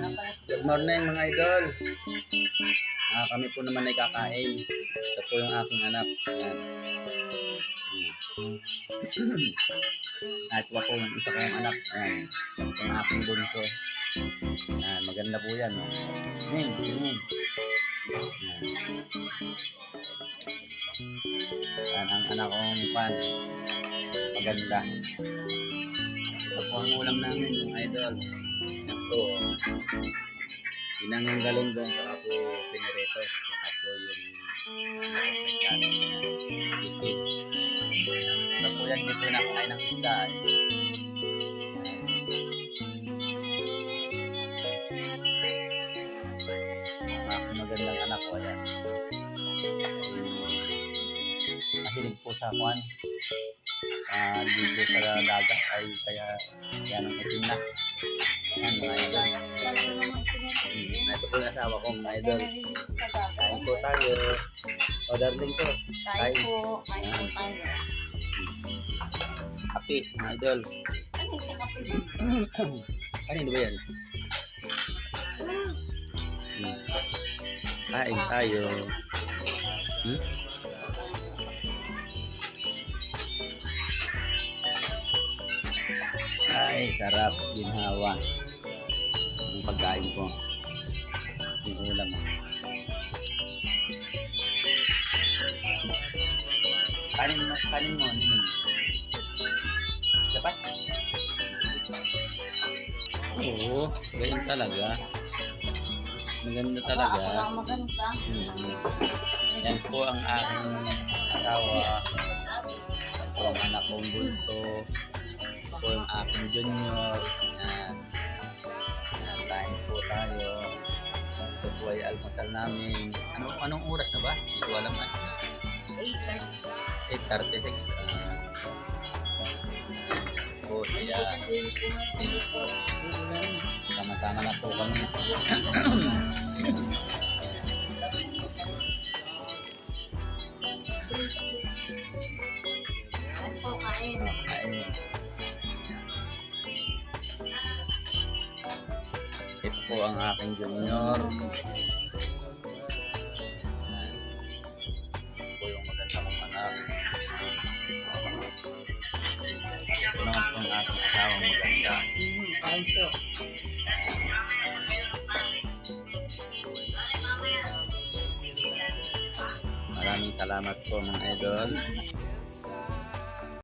Good morning mga idol. Ah, kami po naman ay kakain. Ito po yung aking anak. Ayan. At ito po yung isa kong anak. Ayan. Ito yung aking bunso. Ayan. Maganda po yan. Ayan. Ayan. Ayan ang anak kong pan. Maganda. Ito po ang ulam namin mga idol. Po. Inangang galunggong saka po pinirito. Saka po yung pescado. Isip. Ito po yan, po nakakain ng isda. magandang anak ko, ayan. Mahilig po sa kwan. Ah, dito sa dagat ay kaya yan ang itim na. Yan mga idol. Ito po yung asawa ko mga idol. Kain po tayo. O darling ko. Kain po, kain po tayo. Happy mga idol. Ano yung kape? Kanino ba yan? Hmm. Kain tayo. Hmm? Ay, sarap. Ginhawa. Ang pagkain ko. Yung ulam. Kanin mo, kanin mo, ninong. Dapat? Oo, ganyan talaga. Maganda talaga. Maganda. Mhm. Yan po ang aking asawa. Po ang anak kong bunso. Po ang aking junior. Yan. Yan, kain po tayo. Ito po ay almusal namin. Ano, anong oras na ba? Hindi ko alam eh. 8.36. Ah. po siya. Sama-sama na po kami. Ito po ang aking junior. Ito po yung maganda kong anak. Ito naman po ang aking asawa maganda. Maraming salamat po mga idol.